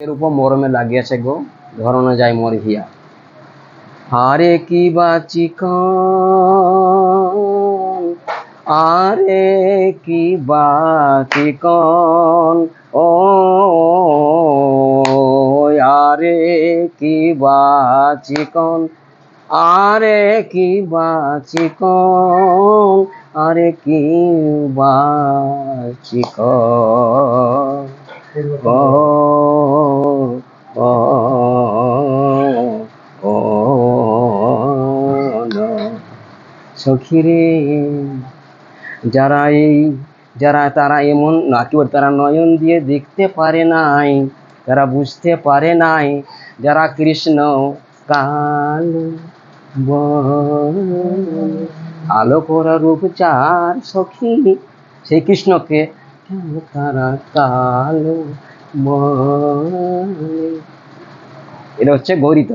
এর উপর মরমে লাগিয়েছে গো। ধরনে যায় মর হিয়া। আরে কি বাচিকন আরে কি বাচিকন ও, আরে কি বাচিকন আরে কি বাচিকন আরে কি বাচিকন ও ও ও সখিরে যারা এই, যারা তারা এমন না কি তারা নয়ন দিয়ে দেখতে পারে নাই, তারা বুঝতে পারে নাই, যারা কৃষ্ণ কাল আলো করা রূপ চার সখী, সেই কৃষ্ণকে তারা কালো? এটা হচ্ছে গৌরীত